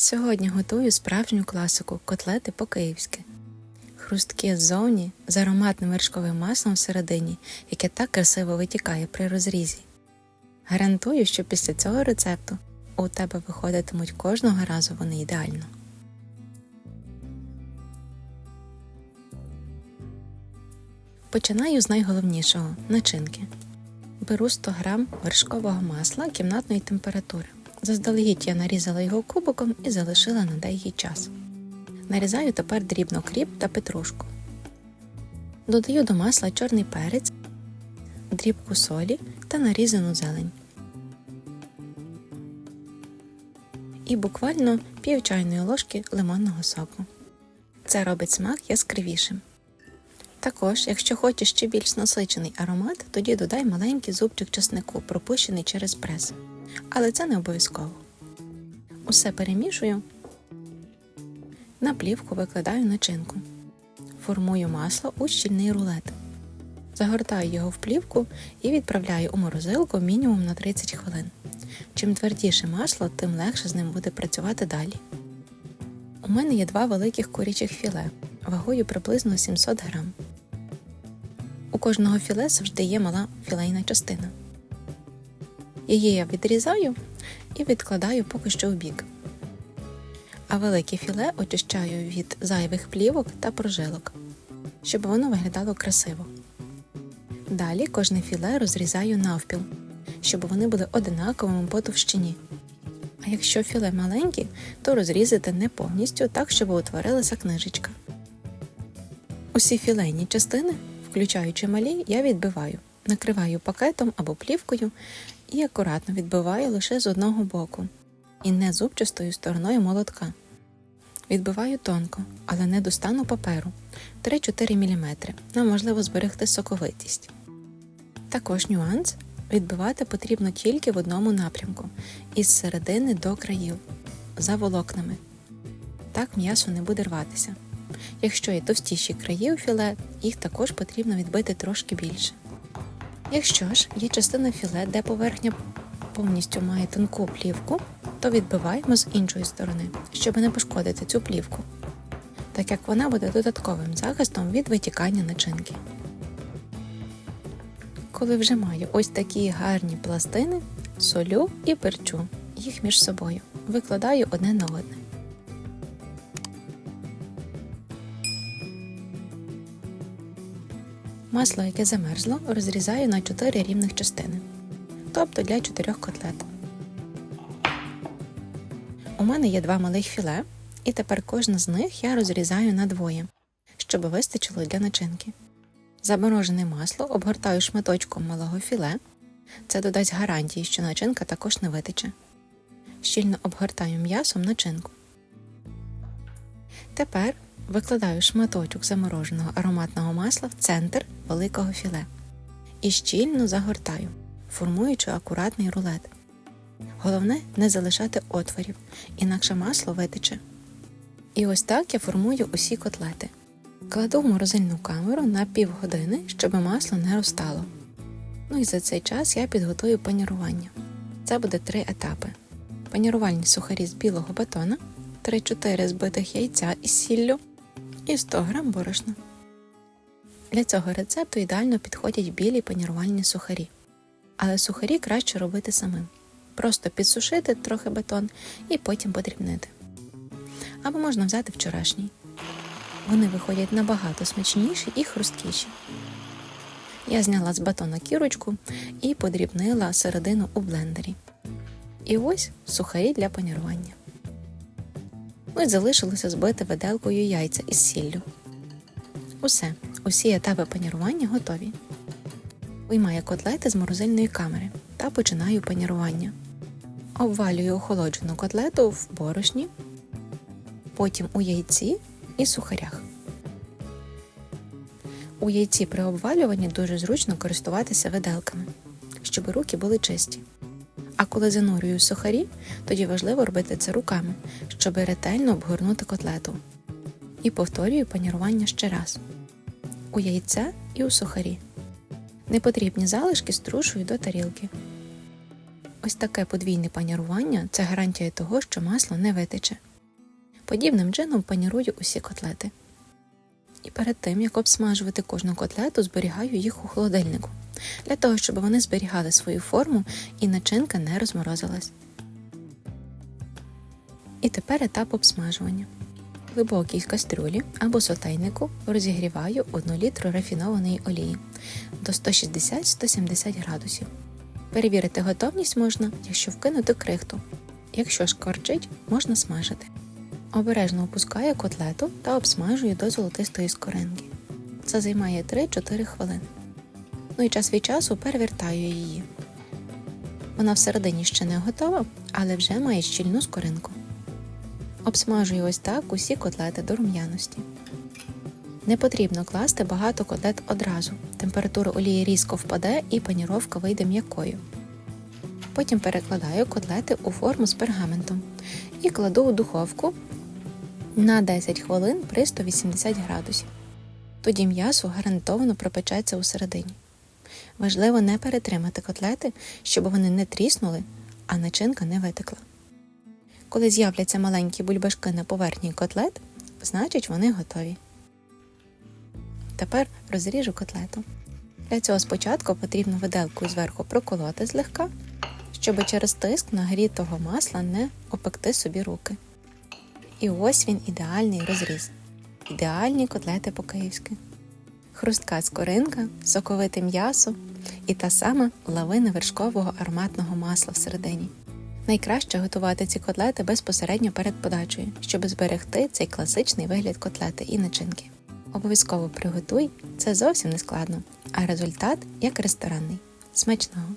Сьогодні готую справжню класику котлети по-київськи. Хрусткі ззовні з ароматним вершковим маслом всередині, яке так красиво витікає при розрізі. Гарантую, що після цього рецепту у тебе виходитимуть кожного разу вони ідеально. Починаю з найголовнішого начинки. Беру 100 г вершкового масла кімнатної температури. Заздалегідь я нарізала його кубиком і залишила на деякий час. Нарізаю тепер дрібно кріп та петрушку. Додаю до масла чорний перець, дрібку солі та нарізану зелень. І буквально пів чайної ложки лимонного соку. Це робить смак яскравішим. Також, якщо хочеш ще більш насичений аромат, тоді додай маленький зубчик чеснику, пропущений через прес. Але це не обов'язково. Усе перемішую. На плівку викладаю начинку. Формую масло у щільний рулет. Загортаю його в плівку і відправляю у морозилку мінімум на 30 хвилин. Чим твердіше масло, тим легше з ним буде працювати далі. У мене є два великих курячих філе вагою приблизно 700 грам. У кожного філе завжди є мала філейна частина. Її я відрізаю і відкладаю поки що в бік. А велике філе очищаю від зайвих плівок та прожилок, щоб воно виглядало красиво. Далі кожне філе розрізаю навпіл, щоб вони були одинаковими по товщині. А якщо філе маленькі, то розрізати не повністю так, щоб утворилася книжечка. Усі філейні частини, включаючи малі, я відбиваю, накриваю пакетом або плівкою і акуратно відбиваю лише з одного боку і не зубчастою стороною молотка. Відбиваю тонко, але не до стану паперу 3-4 мм. Нам важливо зберегти соковитість. Також нюанс відбивати потрібно тільки в одному напрямку із середини до країв за волокнами. Так м'ясо не буде рватися. Якщо є товстіші краї у філе, їх також потрібно відбити трошки більше. Якщо ж є частина філе, де поверхня повністю має тонку плівку, то відбиваємо з іншої сторони, щоб не пошкодити цю плівку, так як вона буде додатковим захистом від витікання начинки. Коли вже маю ось такі гарні пластини, солю і перчу їх між собою, викладаю одне на одне. Масло, яке замерзло, розрізаю на 4 рівних частини, тобто для 4 котлет. У мене є два малих філе, і тепер кожне з них я розрізаю на двоє, щоб вистачило для начинки. Заморожене масло обгортаю шматочком малого філе. Це додасть гарантії, що начинка також не витече. Щільно обгортаю м'ясом начинку. Тепер викладаю шматочок замороженого ароматного масла в центр великого філе і щільно загортаю, формуючи акуратний рулет. Головне не залишати отворів, інакше масло витече. І ось так я формую усі котлети. Кладу в морозильну камеру на півгодини, щоб масло не розтало. Ну і за цей час я підготую панірування. Це буде три етапи: панірувальні сухарі з білого батона, 3-4 збитих яйця із сіллю і 100 г борошна. Для цього рецепту ідеально підходять білі панірувальні сухарі. Але сухарі краще робити самим. Просто підсушити трохи батон і потім подрібнити. Або можна взяти вчорашній. Вони виходять набагато смачніші і хрусткіші. Я зняла з батона кірочку і подрібнила середину у блендері. І ось сухарі для панірування. Ну і залишилося збити виделкою яйця із сіллю. Усе, усі етапи панірування готові. Виймаю котлети з морозильної камери та починаю панірування. Обвалюю охолоджену котлету в борошні, потім у яйці і сухарях. У яйці при обвалюванні дуже зручно користуватися виделками, щоб руки були чисті. А коли занурюю сухарі, тоді важливо робити це руками, щоб ретельно обгорнути котлету. І повторюю панірування ще раз: у яйце і у сухарі. Непотрібні залишки струшую до тарілки. Ось таке подвійне панірування це гарантія того, що масло не витече. Подібним чином панірую усі котлети. І перед тим, як обсмажувати кожну котлету, зберігаю їх у холодильнику, для того, щоб вони зберігали свою форму і начинка не розморозилась. І тепер етап обсмажування. В глибокій кастрюлі або сотейнику розігріваю 1 літру рафінованої олії до 160-170 градусів. Перевірити готовність можна, якщо вкинути крихту. Якщо ж корчить, можна смажити. Обережно опускаю котлету та обсмажую до золотистої скоринки. Це займає 3-4 хвилини. Ну і час від часу перевертаю її. Вона всередині ще не готова, але вже має щільну скоринку. Обсмажую ось так усі котлети до рум'яності. Не потрібно класти багато котлет одразу. Температура олії різко впаде і паніровка вийде м'якою. Потім перекладаю котлети у форму з пергаментом і кладу у духовку на 10 хвилин при 180 градусів. Тоді м'ясо гарантовано пропечеться усередині. Важливо не перетримати котлети, щоб вони не тріснули, а начинка не витекла. Коли з'являться маленькі бульбашки на поверхні котлет, значить вони готові. Тепер розріжу котлету. Для цього спочатку потрібно виделкою зверху проколоти злегка, щоб через тиск нагрітого масла не опекти собі руки. І ось він ідеальний розріз. Ідеальні котлети по-київськи. Хрустка скоринка, соковите м'ясо і та сама лавина вершкового ароматного масла всередині. Найкраще готувати ці котлети безпосередньо перед подачею, щоб зберегти цей класичний вигляд котлети і начинки. Обов'язково приготуй, це зовсім не складно, а результат як ресторанний. Смачного!